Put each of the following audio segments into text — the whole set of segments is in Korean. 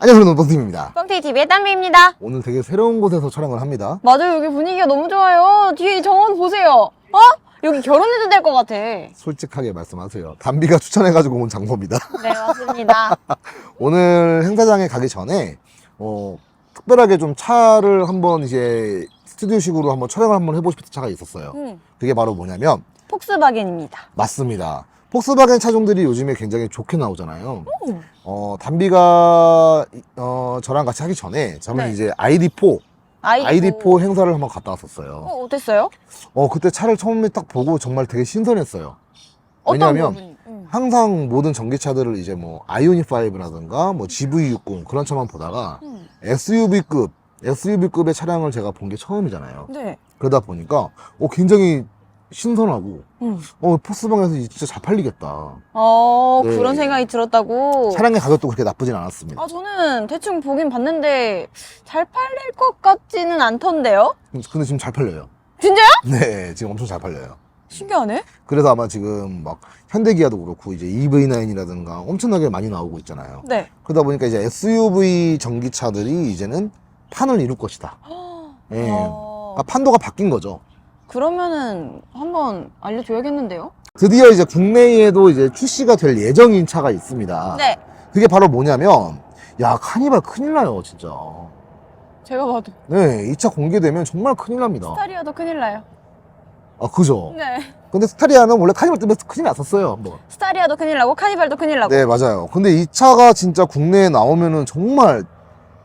안녕하세요 노동팀입니다 뻥튀기 TV의 땀비입니다. 오늘 되게 새로운 곳에서 촬영을 합니다 맞아요, 여기 분위기가 너무 좋아요. 뒤에 정원 보세요. 어? 여기 결혼해도 될 것 같아. 네, 솔직하게 말씀하세요 담비가 추천해가지고 온 장소입니다 맞습니다. 오늘 행사장에 가기 전에 어, 특별하게 좀 차를 한번 이제 스튜디오식으로 한번 촬영을 한번 해보고 싶은 차가 있었어요 음, 그게 바로 뭐냐면 폭스바겐입니다. 맞습니다 폭스바겐 차종들이 요즘에 굉장히 좋게 나오잖아요 음. 어, 담비가 어, 저랑 같이 하기 전에 저는 네. 이제 ID4 아이디 ID4 행사를 한번 갔다 왔었어요 어, 어땠어요? 어 그때 차를 처음에 딱 보고 정말 되게 신선했어요. 왜냐면? 음. 항상 모든 전기차들을 이제 뭐 아이오닉 5라든가 뭐 GV60 그런 차만 보다가 음. SUV급 SUV급의 차량을 제가 본 게 처음이잖아요. 네. 그러다 보니까 어 굉장히 신선하고 음. 어 포스방에서 진짜 잘 팔리겠다. 어, 네. 그런 생각이 들었다고. 차량의 가격도 그렇게 나쁘진 않았습니다. 아, 저는 대충 보긴 봤는데 잘 팔릴 것 같지는 않던데요? 근데 지금 잘 팔려요. 진짜요? 네, 지금 엄청 잘 팔려요. 신기하네. 그래서 아마 지금 막 현대기아도 그렇고 이제 EV9이라든가 엄청나게 많이 나오고 있잖아요. 네. 그러다 보니까 이제 SUV 전기차들이 이제는 판을 이룰 것이다. 예. 어, 그러니까 판도가 바뀐 거죠. 그러면은 한번 알려줘야겠는데요? 드디어 이제 국내에도 이제 출시가 될 예정인 차가 있습니다. 네. 그게 바로 뭐냐면, 야, 카니발 큰일 나요, 진짜. 제가 봐도. 네, 이 차 공개되면 정말 큰일 납니다. 스타리아도 큰일 나요. 아, 그죠? 네. 근데 스타리아는 원래 카니발 때문에 큰일 났었어요, 한번. 스타리아도 큰일 나고 카니발도 큰일 나고. 네, 맞아요. 근데 이 차가 진짜 국내에 나오면은 정말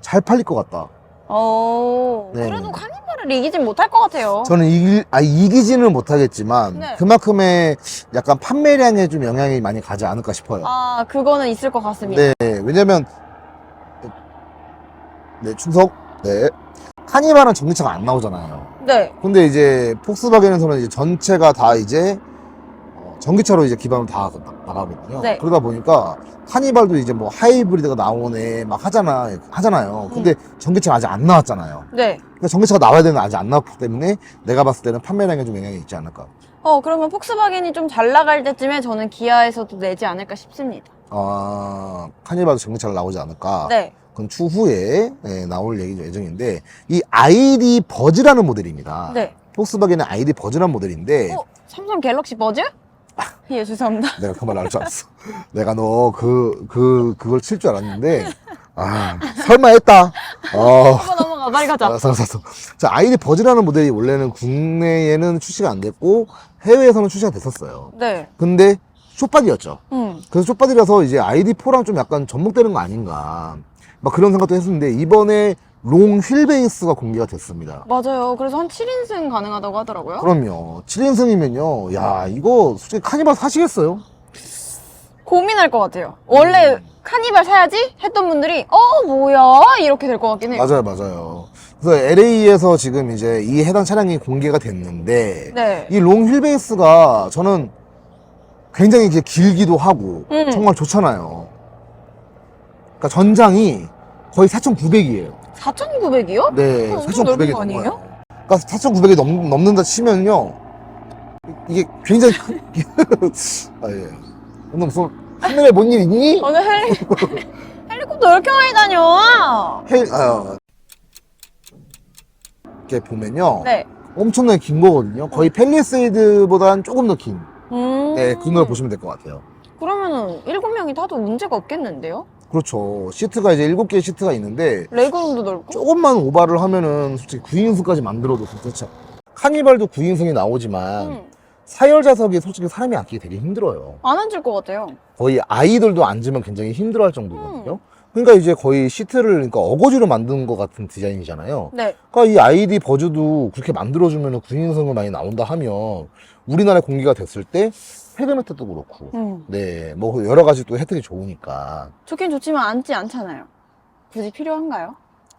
잘 팔릴 것 같다. 어. 네. 그래도 카니발을 이기진 못할 것 같아요. 저는 이길, 아, 이기지는 못하겠지만, 네. 그만큼의 약간 판매량에 좀 영향이 많이 가지 않을까 싶어요. 아, 그거는 있을 것 같습니다. 네, 왜냐면, 네, 충석, 네. 카니발은 전기차가 안 나오잖아요. 네. 근데 이제, 폭스바겐에서는 이제 전체가 다 이제, 어, 전기차로 이제 기반으로 다 나- 나가거든요. 네. 그러다 보니까, 카니발도 이제 뭐 하이브리드가 나오네, 막 하잖아, 하잖아요. 근데 음. 전기차가 아직 안 나왔잖아요. 네. 그러니까 전기차가 나와야 되는데 아직 안 나왔기 때문에, 내가 봤을 때는 판매량에 좀 영향이 있지 않을까. 어, 그러면 폭스바겐이 좀 잘 나갈 때쯤에 저는 기아에서도 내지 않을까 싶습니다. 아, 카니발도 전기차로 나오지 않을까. 네. 그건 추후에 네, 나올 얘기 예정인데 이 ID 버즈라는 모델입니다. 네. 폭스바겐의 ID 버즈라는 모델인데 어, 삼성 갤럭시 버즈? 예, 죄송합니다. 내가 그말 나올 줄 알았어. 내가 너 그 그 그, 걸 칠 줄 알았는데 아 설마 했다. 어. 한번 넘어가, 빨리 가자. 알았어, 알았어, 알았어. 자, ID 버즈라는 모델이 원래는 국내에는 출시가 안 됐고 해외에서는 출시가 됐었어요. 네. 근데 쇼박이었죠. 음. 그래서 쇼박이라서 이제 ID4랑 좀 약간 접목되는 거 아닌가. 막 그런 생각도 했었는데 이번에 롱 휠 베이스가 공개가 됐습니다. 맞아요. 그래서 한 7인승 가능하다고 하더라고요. 그럼요. 7인승이면요. 야, 이거 솔직히 카니발 사시겠어요? 고민할 것 같아요. 원래 음. 카니발 사야지? 했던 분들이, 어, 뭐야? 이렇게 될 것 같긴 해요. 맞아요, 맞아요. 그래서 LA에서 지금 이제 이 해당 차량이 공개가 됐는데 네. 이 롱 휠 베이스가 저는 굉장히 이제 길기도 하고 음. 정말 좋잖아요. 그러니까 전장이 거의 4,900이에요. 4,900이요? 네, 어, 엄청 4,900이 넓은 거 아니에요? 그러니까 4,900이 넘, 넘는다 치면요. 이게 굉장히 큰, 아, 예. 오늘 무슨 하늘에 뭔 일 있니? 오늘 헬리, 헬리콥터 왜 이렇게 많이 다녀? 헬, 아, 이렇게 보면요. 네. 엄청나게 긴 거거든요. 거의 펠리세이드보다는 조금 더 긴. 음. 네, 긴걸 보시면 될 것 같아요. 그러면은 일곱 명이 타도 문제가 없겠는데요? 그렇죠. 시트가 이제 7개의 시트가 있는데, 레그룸도 넓고. 조금만 오바를 하면은 솔직히 9인승까지 만들어도 괜찮죠. 카니발도 9인승이 나오지만, 음. 사열 좌석이 솔직히 사람이 앉기 되게 힘들어요. 안 앉을 것 같아요. 거의 아이들도 앉으면 굉장히 힘들어할 정도거든요. 음. 그러니까 이제 거의 시트를 그러니까 어거지로 만든 것 같은 디자인이잖아요. 네. 그러니까 이 아이디 버즈도 그렇게 만들어주면 9인승을 많이 나온다 하면 우리나라에 공개가 됐을 때 헤드매트도 그렇고 음. 네, 뭐 여러 가지 또 혜택이 좋으니까 좋긴 좋지만 앉지 않잖아요. 굳이 필요한가요?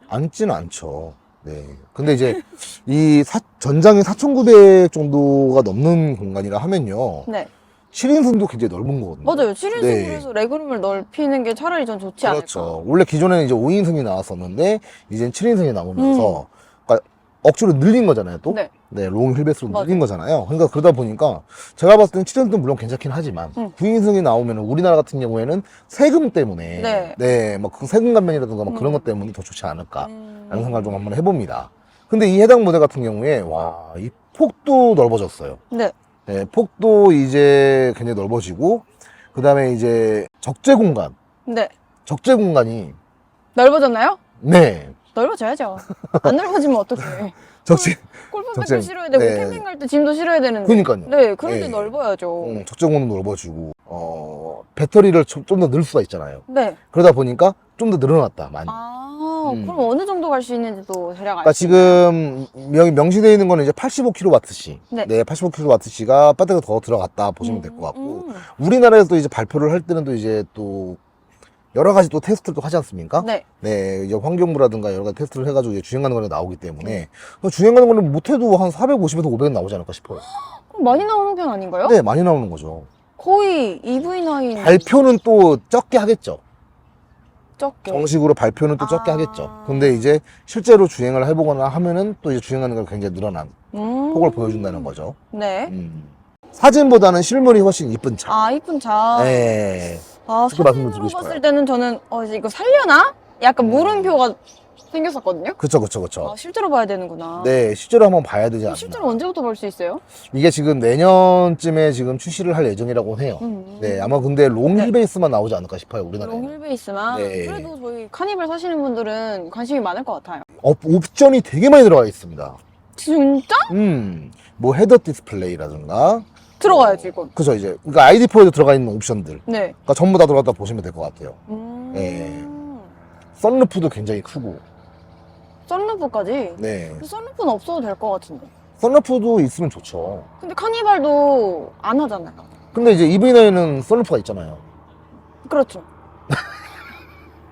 앉지는 않죠. 네. 근데 이제 이 사- 전장이 4,900 정도가 넘는 공간이라 하면요. 네. 7인승도 굉장히 넓은 거거든요. 맞아요. 7인승 네. 그래서 레그룸을 넓히는 게 차라리 전 좋지 않을까. 그렇죠. 원래 기존에는 이제 5인승이 나왔었는데, 이젠 7인승이 나오면서, 음. 억지로 늘린 거잖아요, 또. 네. 네, 롱 휠베이스로 맞아요. 늘린 거잖아요. 그러니까 그러다 보니까 제가 봤을 때는 7년도 물론 괜찮긴 하지만 음. 9인승이 나오면 우리나라 같은 경우에는 세금 때문에 네. 네, 뭐그 세금 감면이라든가 뭐 음. 그런 것 때문에 더 좋지 않을까 음. 라는 생각을 좀 한번 해봅니다. 근데 이 해당 모델 같은 경우에 와, 이 폭도 넓어졌어요. 네. 네, 폭도 이제 굉장히 넓어지고 그다음에 이제 적재 공간, 네. 적재 공간이 넓어졌나요? 네. 넓어져야죠. 안 넓어지면 어떡해. 적재 골프백도 적재- 실어야 되고 네. 캠핑 갈 때 짐도 실어야 되는데. 그러니까요. 네, 때 네. 넓어야죠. 음, 적재 공간도 넓어지고 어, 배터리를 좀 더 넣을 수가 있잖아요. 네. 그러다 보니까 좀 더 늘어났다 많이. 아, 음. 그럼 어느 정도 갈 수 있는지도 대략 그러니까 알수 있나요? 지금 명, 명시되어 있는 거는 이제 85kWh. 네. 네, 85kWh가 배터리가 더 들어갔다 보시면 될 것 같고 음. 우리나라에서 이제 발표를 할 때는 또 이제 또 여러 가지 또 테스트를 또 하지 않습니까? 네. 네, 이제 환경부라든가 여러 가지 테스트를 해가지고 이제 주행하는 거는 나오기 때문에 그 주행하는 거는 못해도 한 450에서 500은 나오지 않을까 싶어요. 그럼 많이 나오는 편 아닌가요? 네, 많이 나오는 거죠. 거의 EV9 발표는 또 적게 하겠죠. 적게. 정식으로 발표는 또 적게 아. 하겠죠. 근데 이제 실제로 주행을 해보거나 하면은 또 이제 주행하는 걸 굉장히 늘어난 음. 폭을 보여준다는 거죠. 네. 음. 사진보다는 실물이 훨씬 이쁜 차. 아, 이쁜 차. 네. 아, 그렇게 말씀을 사진으로 싶어요. 봤을 때는 저는 어, 이거 살려나? 약간 음. 물음표가 생겼었거든요. 그쵸, 그쵸, 그쵸. 아, 실제로 봐야 되는구나. 네, 실제로 한번 봐야 되지 그럼 않나. 실제로 언제부터 볼 수 있어요? 이게 지금 내년쯤에 지금 출시를 할 예정이라고 해요. 음. 네, 아마 근데 롱 네. 나오지 않을까 싶어요, 우리나라에. 롱 휠베이스만 네. 그래도 저희 카니발 사시는 분들은 관심이 많을 것 같아요. 업, 옵션이 되게 많이 들어가 있습니다. 진짜? 음, 뭐 헤더 디스플레이라든가. 들어가야지 이건. 그죠, 이제. 그러니까 ID4에도 들어가 있는 옵션들. 네. 그러니까 전부 다 들어갔다 보시면 될 것 같아요. 음. 네. 썬루프도 굉장히 크고. 썬루프까지. 네. 근데 썬루프는 없어도 될 것 같은데. 썬루프도 있으면 좋죠. 근데 카니발도 안 하잖아요. 근데 이제 EV9은 썬루프가 있잖아요. 그렇죠.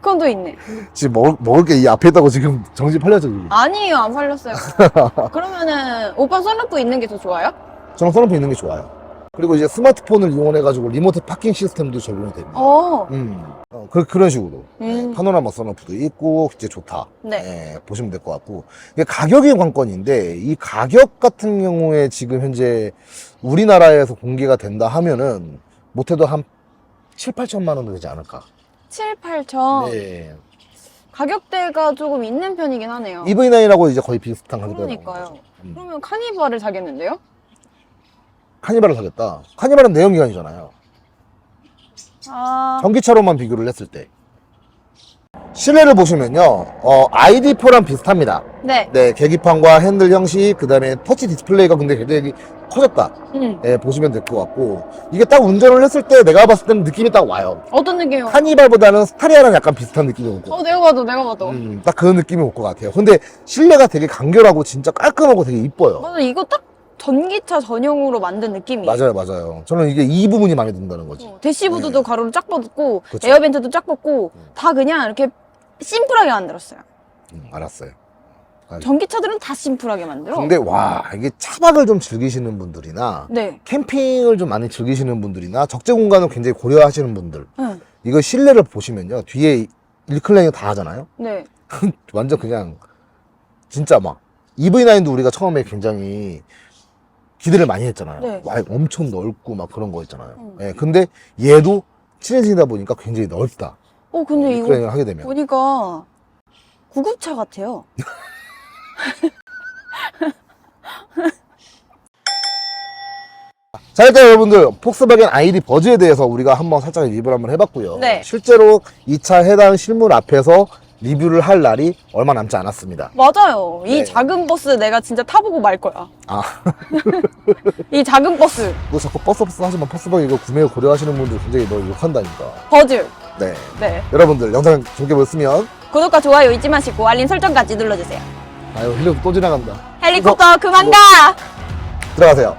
그건 또 있네. 지금 먹을, 먹을 게 이 앞에 있다고 지금 정신 팔려져. 지금. 아니에요, 안 살렸어요. 그러면은 오빠 썬루프 있는 게 더 좋아요? 저는 썬루프 있는 게 좋아요. 그리고 이제 스마트폰을 이용해가지고 리모트 파킹 시스템도 적용이 됩니다. 어. 음. 어, 그, 그런 식으로. 네, 음. 파노라마 썬루프도 있고, 이제 좋다. 네. 네, 보시면 될 것 같고. 이게 가격이 관건인데, 이 가격 같은 경우에 지금 현재 우리나라에서 공개가 된다 하면은, 못해도 한 7, 8천만 원 되지 않을까. 7, 8천. 네. 가격대가 조금 있는 편이긴 하네요. EV9하고 이제 거의 비슷한 가격대가 나오는 그러니까요. 음. 그러면 카니발을 사겠는데요? 카니발을 사겠다. 카니발은 내연기관이잖아요. 아. 전기차로만 비교를 했을 때. 실내를 보시면요, 어, ID4랑 비슷합니다. 네. 네, 계기판과 핸들 형식, 그 다음에 터치 디스플레이가 근데 굉장히 커졌다. 음. 예, 보시면 될 것 같고. 이게 딱 운전을 했을 때 내가 봤을 때는 느낌이 딱 와요. 어떤 느낌이요? 카니발보다는 스타리아랑 약간 비슷한 느낌이 오고. 어, 내가 봐도, 내가 봐도. 음, 딱 그런 느낌이 올 것 같아요. 근데 실내가 되게 간결하고 진짜 깔끔하고 되게 이뻐요. 맞아, 이거 딱 전기차 전용으로 만든 느낌이에요. 맞아요, 맞아요. 저는 이게 이 부분이 마음에 든다는 거지. 어, 대시보드도 네. 가로로 쫙 뻗고, 그쵸. 에어벤트도 쫙 뻗고, 음. 다 그냥 이렇게 심플하게 만들었어요. 음, 알았어요. 전기차들은 다 심플하게 만들어. 근데 와, 이게 차박을 좀 즐기시는 분들이나 네. 캠핑을 좀 많이 즐기시는 분들이나 적재 공간을 굉장히 고려하시는 분들 응. 이거 실내를 보시면요 뒤에 일클레이 다 하잖아요 네. 완전 그냥 진짜 막 EV9도 우리가 처음에 굉장히 기대를 많이 했잖아요 네. 와 엄청 넓고 막 그런 거 있잖아요 음. 예, 근데 얘도 친해지다 보니까 굉장히 넓다 어, 근데 이거 일클레이를 하게 되면 보니까 구급차 같아요. 자 일단 여러분들 폭스바겐 ID 버즈에 대해서 우리가 한번 살짝 리뷰를 한번 해봤고요 네. 실제로 이 차 해당 실물 앞에서 리뷰를 할 날이 얼마 남지 않았습니다 맞아요. 이 네. 작은 버스 내가 진짜 타보고 말 거야. 아 이 작은 버스. 너 자꾸 버스 버스 하지만 버스바겐 이거 구매 고려하시는 분들 굉장히 널 욕한다니까. 버즈. 네. 네. 여러분들 영상 재밌게 보셨으면 구독과 좋아요 잊지 마시고 알림 설정까지 눌러주세요. 아유 헬리콥터 또 지나간다. 헬리콥터 그만 가! 들어가세요.